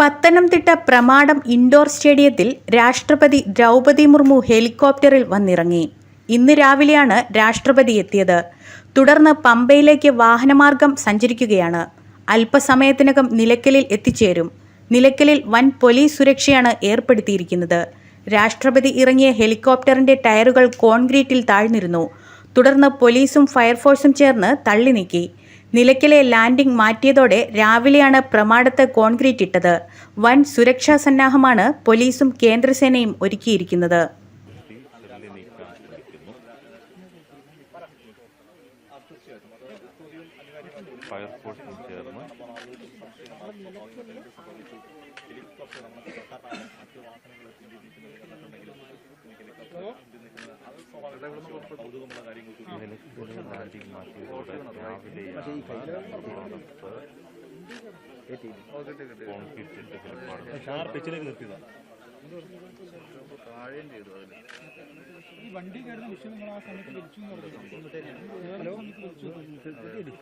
Pathanamthitta Pramadam indoor സ്റ്റേഡിയത്തിൽ രാഷ്ട്രപതി ദ്രൗപദി മുർമു ഹെലികോപ്റ്ററിൽ വന്നിറങ്ങി. ഇന്ന് രാവിലെയാണ് രാഷ്ട്രപതി എത്തിയത്. തുടർന്ന് പമ്പയിലേക്ക് വാഹനമാർഗം സഞ്ചരിക്കുകയാണ്. അല്പസമയത്തിനകം നിലയ്ക്കലിൽ എത്തിച്ചേരും. നിലയ്ക്കലിൽ വൻ പോലീസ് സുരക്ഷയാണ് ഏർപ്പെടുത്തിയിരിക്കുന്നത്. രാഷ്ട്രപതി ഇറങ്ങിയ ഹെലികോപ്റ്ററിന്റെ ടയറുകൾ കോൺക്രീറ്റിൽ താഴ്ന്നിരുന്നു. തുടർന്ന് പോലീസും ഫയർഫോഴ്സും ചേർന്ന് തള്ളി നീക്കി നിലയ്ക്കലെ ലാൻഡിംഗ് മാറ്റിയതോടെ രാവിലെയാണ് പ്രമാടത്ത് കോൺക്രീറ്റ് ഇട്ടത്. വൻ സുരക്ഷാ സന്നാഹമാണ് പോലീസും കേന്ദ്രസേനയും ഒരുക്കിയിരിക്കുന്നത്. ഫയർഫോഴ്സും ചേർന്ന് ഈ വണ്ടി കയറുന്ന വിഷയം നിങ്ങൾ ആ സമയത്ത് വിളിച്ചു പറഞ്ഞു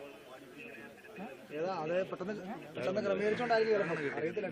ഏതാ? അത് പെട്ടെന്ന് പെട്ടെന്ന് ക്രമീകരിച്ചോണ്ടായിരിക്കും അറിയത്തില്ല